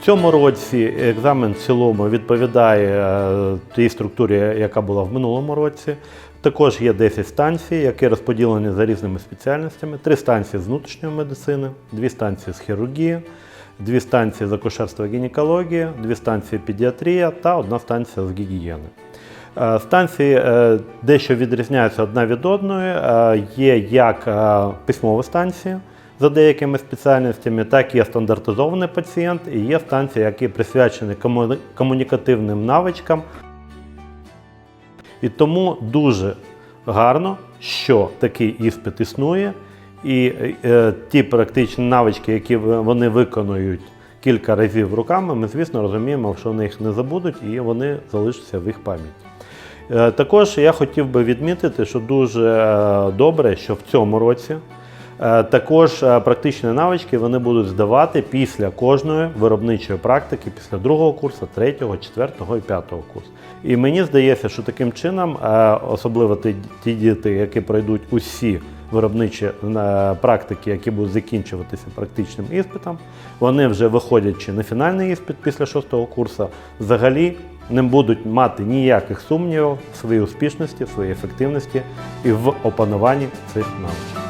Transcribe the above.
В цьому році екзамен в цілому відповідає е, тій структурі, яка була в минулому році. Також є 10 станцій, які розподілені за різними спеціальностями. Три станції з внутрішньої медицини, дві станції з хірургії, дві станції з акушерства і гінекології, дві станції педіатрія та одна станція з гігієни. Е, Станції е, дещо відрізняються одна від одної. Є як письмові станції за деякими спеціальностями, так є стандартизований пацієнт, і є станції, які присвячені кому- комунікативним навичкам. І тому дуже гарно, що такий іспит існує, і е, ті практичні навички, які вони виконують кілька разів руками, ми, звісно, розуміємо, що вони їх не забудуть і вони залишаться в їх пам'яті. Е, Також я хотів би відмітити, що дуже е, добре, що в цьому році також е, практичні навички вони будуть здавати після кожної виробничої практики, після другого курсу, третього, четвертого і п'ятого курсу. І мені здається, що таким чином, е, особливо ті, ті діти, які пройдуть усі виробничі е, практики, які будуть закінчуватися практичним іспитом, вони вже виходячи на фінальний іспит після шостого курсу, взагалі не будуть мати ніяких сумнівів в своїй успішності, в своїй ефективності і в опануванні цих навичок.